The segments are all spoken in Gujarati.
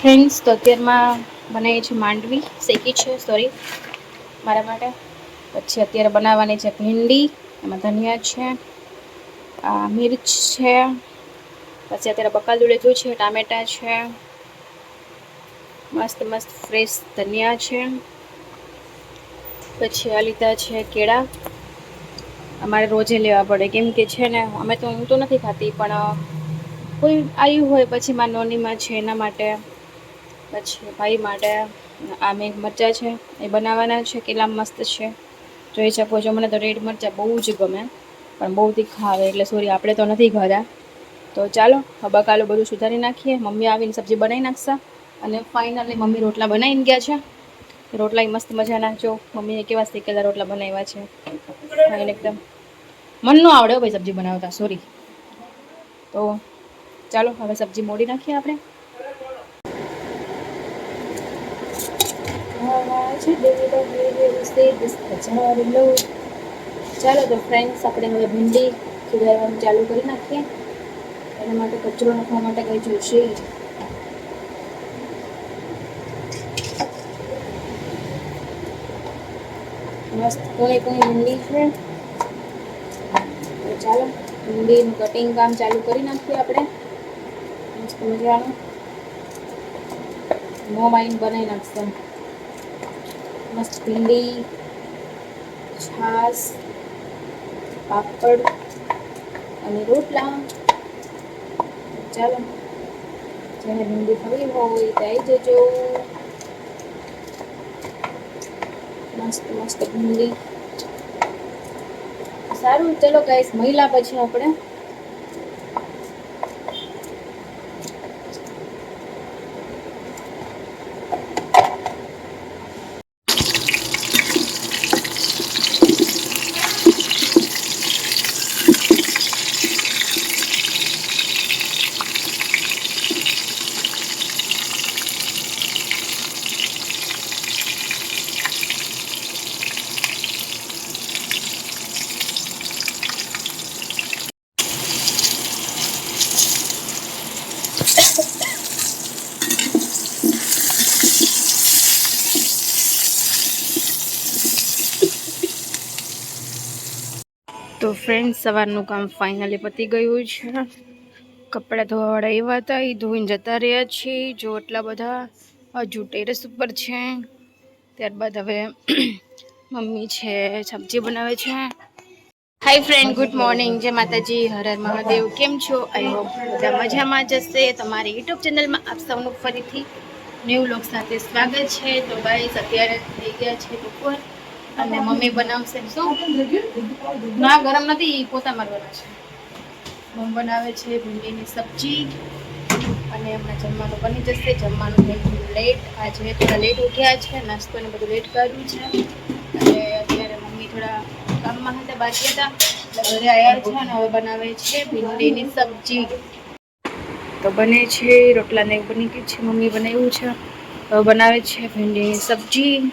ફ્રેન્ડ્સ તો અત્યારમાં બનાવી છે માંડવી શેકી છે સોરી મારા માટે. પછી અત્યારે બનાવવાની છે ભીંડી, એમાં ધનિયા છે મિર્ચ છે, પછી અત્યારે બકાલું લીધું છે, ટામેટા છે, મસ્ત મસ્ત ફ્રેશ ધનિયા છે, પછી આ લીધા છે કેળા. અમારે રોજે લેવા પડે, કેમ કે છે ને, અમે તો હું તો નથી ખાતી, પણ કોઈ આવ્યું હોય પછી મારા નોનીમાં છે એના માટે. પછી ભાઈ માટે આ મેં મરચાં છે, એ બનાવવાના છે કેટલા મસ્ત છે. જોઈ શકો છો, મને તો રેડ મરચાં બહુ જ ગમે, પણ બહુ તીખા આવે, એટલે સોરી આપણે તો નથી ખાતા તો ચાલો, હબકાલો બધું સુધારી નાખીએ, મમ્મી આવીને સબ્જી બનાવી નાખશે, અને ફાઇનલી મમ્મી રોટલા બનાવીને ગયા છે. રોટલા મસ્ત મજાના, જો, મમ્મીએ કેવા શેકેલા રોટલા બનાવ્યા છે. એકદમ મન ન આવડે ભાઈ સબ્જી બનાવતા સોરી તો ચાલો, હવે સબ્જી મોડી નાખીએ આપણે. ચાલો તો ફ્રેન્ડ્સ આપણે હવે ભીંડી સુધારવાનું ચાલુ કરી નાખીએ. એના માટે કચરો નાખવા માટે કંઈ જોઈશે જ. મસ્ત કોણી કોણી ભીંડી છે? તો ચાલો, ભીંડીનું કટિંગ કામ ચાલુ કરી નાખીએ આપણે. મસ્ત મજાનું. મોબાઈલ બનાવી નાખશે. મસ્ત ભીંડી છાશ પાપડ અને રોટલા ચાલો જેને ભીંડી ખાવી હોય તે આવી જજો મસ્ત મસ્ત ભીંડી સારું ચલો ગાઈસ મહિલા પછી આપણે તો ફ્રેન્ડ સવારનું કામ ફાઇનલી પતી ગયું છે. કપડાં ધોવાવાળા એવા હતા, એ ધોઈને જતા રહ્યા છે. જો એટલા બધા હજુ ટેરેસ ઉપર છે, ત્યારબાદ હવે મમ્મી છે, સબ્જી બનાવે છે. હાય ફ્રેન્ડ ગુડ મોર્નિંગ જય માતાજી, હર મહાદેવ. કેમ છો? આઈ હોપ બધા મજામાં જશે તમારી યુટ્યુબ ચેનલમાં આપ સૌનું ફરીથી ન્યૂ લોક સાથે સ્વાગત છે. તો ગાઈસ અત્યારે થઈ ગયા છે બપોર. અને મમ્મી બનાવશે. શું? ના, ગરમ નથી પોતા મારવાના છે. મમ્મી બનાવે છે ભીંડીની સબ્જી અને હમણાં જમવાનું બની જશે. જમવાનું થઈ લેટ આજે થોડા લેટ ઉઠ્યા છે નાસ્તો ને બધું લેટ કર્યું છે. અને અત્યારે મમ્મી થોડા કામમાં હતા, બાકી હતા. એટલે ઘરે આવ્યા છે અને હવે બનાવે છે ભીંડીની સબ્જી. તો બને છે, રોટલાને બની ગયું છે, મમ્મી બનાવ્યું છે. હવે બનાવે છે ભીંડીની સબ્જી.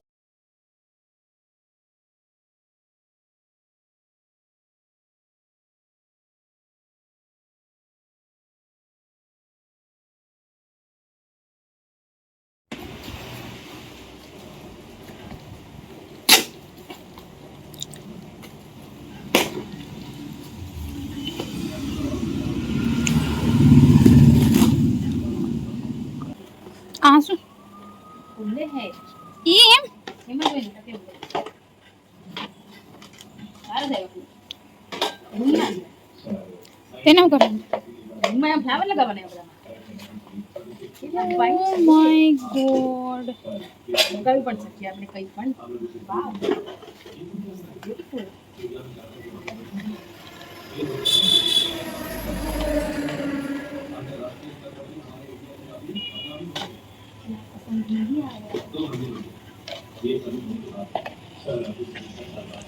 આ શું ફૂલે હે ઈ એમ એમાં જોઈને તો કેવું સારું થાય ભૂંગળા છે. તેને કરવાનું ભૂંગળા ફ્લાવર લગાવવાના એ ઓ માય ગોડ લગાવી પણ શકીએ આપણે કંઈ પણ. વાવ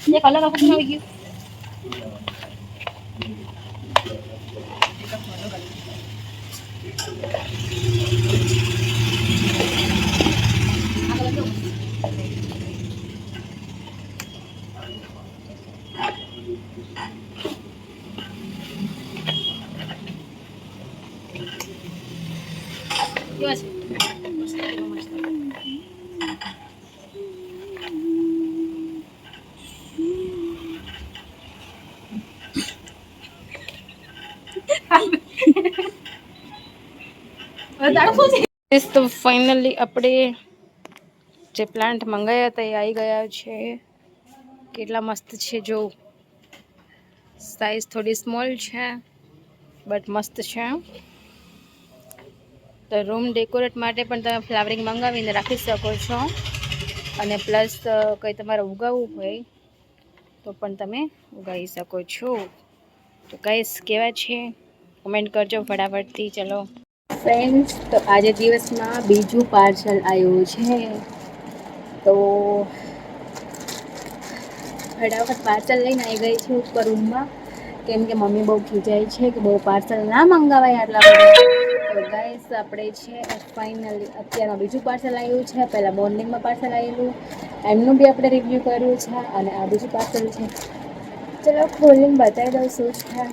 Ya, cala, તો ફાઇનલી આપણે જે પ્લાન્ટ મંગાવ્યા હતા એ આવી ગયા છે. કેટલા મસ્ત છે જો. સાઈઝ થોડી સ્મોલ છે બટ મસ્ત છે. તો રૂમ ડેકોરેટ માટે પણ તમે ફ્લાવરિંગ મંગાવીને રાખી શકો છો. અને પ્લસ કંઈ તમારે ઉગાવવું હોય તો પણ તમે ઉગાવી શકો છો. તો કઈશ કેવા છે? કમેન્ટ કરજો ફટાફટથી, ચલો. ફ્રેન્ડ્સ તો આજે દિવસમાં બીજું પાર્સલ આવ્યું છે. તો ફટાફટ પાર્સલ લઈને આવી ગઈ છું ઉપર રૂમમાં. કેમ કે મમ્મી બહુ ખીજાય છે કે બહુ પાર્સલ ના મંગાવાય આટલા તો ગાઈસ આપણે છે ફાઇનલી અત્યારમાં બીજું પાર્સલ આવ્યું છે. પહેલાં મોર્નિંગમાં પાર્સલ આવેલું. એમનું બી આપણે રિવ્યૂ કર્યું છે અને આ બીજું પાર્સલ છે. ચલો ખોલીને બતાવી દઉં શું છે.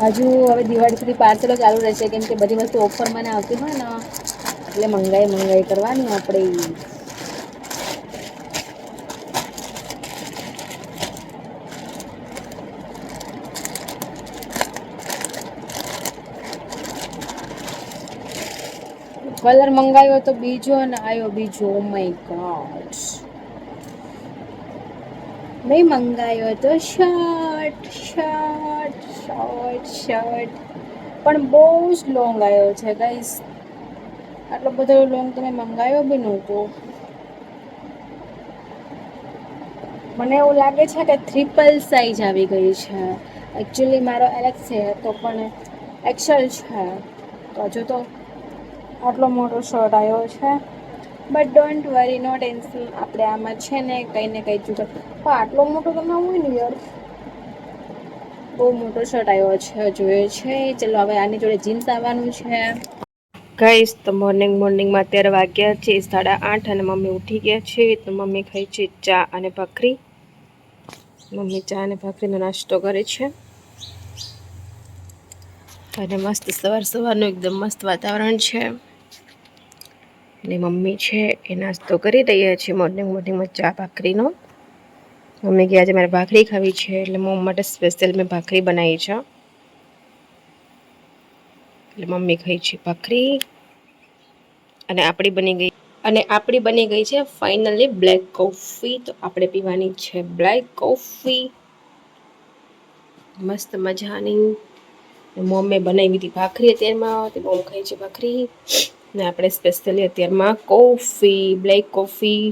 હજુ હવે દિવાળી સુધી પાર્સલો ચાલુ રહેશે, કેમ કે બધી વસ્તુ ઓફરમાં ને આવતી હોય ને, એટલે મંગાઈ મંગાઈ કરવાની આપણે કલર મંગાવ્યો તો બીજો અને આવ્યો બીજો, ઓ માય ગોડ. મેં મંગાવ્યો તો શર્ટ શર્ટ. Shirt shirt. પણ બહુ જ લોંગ આવ્યો છે ગાઈસ આટલો બધો લોંગ તમે મંગાવ્યો બી નહોતો. મને એવું લાગે છે કે ટ્રિપલ સાઇઝ આવી ગઈ છે. એકચ્યુઅલી મારો એલેક્સ છે, તો પણ એક્સેલ છે. તો હજુ તો આટલો મોટો શર્ટ આવ્યો છે. But don't worry no tension આપણે આમાં છે ને કંઈ ને કંઈ જુદો આટલો મોટો તમે હોય ને યાર. બહુ મોટો શર્ટ આવ્યો છે જોઈએ છે. ચલો, હવે આની જોડે જીન્સ આવવાનું છે. ગાઈસ તો મોર્નિંગ મોર્નિંગમાં અત્યારે વાગ્યા છે, સાડા આઠ અને મમ્મી ઉઠી ગયા છે. તો મમ્મી ખાઈ છે ચા અને ભાખરી. મમ્મી ચા અને ભાખરીનો નાસ્તો કરે છે. અને મસ્ત સવાર સવારનું એકદમ મસ્ત વાતાવરણ છે. અને મમ્મી છે, એ નાસ્તો કરી રહ્યા છે મોર્નિંગ મોર્નિંગમાં ચા, ભાખરીનો. મમ્મી કે આજે મારે ભાખરી ખાવી છે, એટલે મમ્મી માટે સ્પેશિયલ મેં ભાખરી બનાવી છે. એટલે મમ્મી ખાઈ છે ભાખરી. અને આપણી બની ગઈ, અને આપણી બની ગઈ છે ફાઇનલી બ્લેક કોફી તો આપણે પીવાની છે બ્લેક કોફી મસ્ત મજાની. મમ્મીએ બનાવી હતી ભાખરી અત્યારમાં, તે મમ્મી ખાઈ છે ભાખરી. ને આપણે સ્પેશિયલી અત્યારમાં કોફી બ્લેક કોફી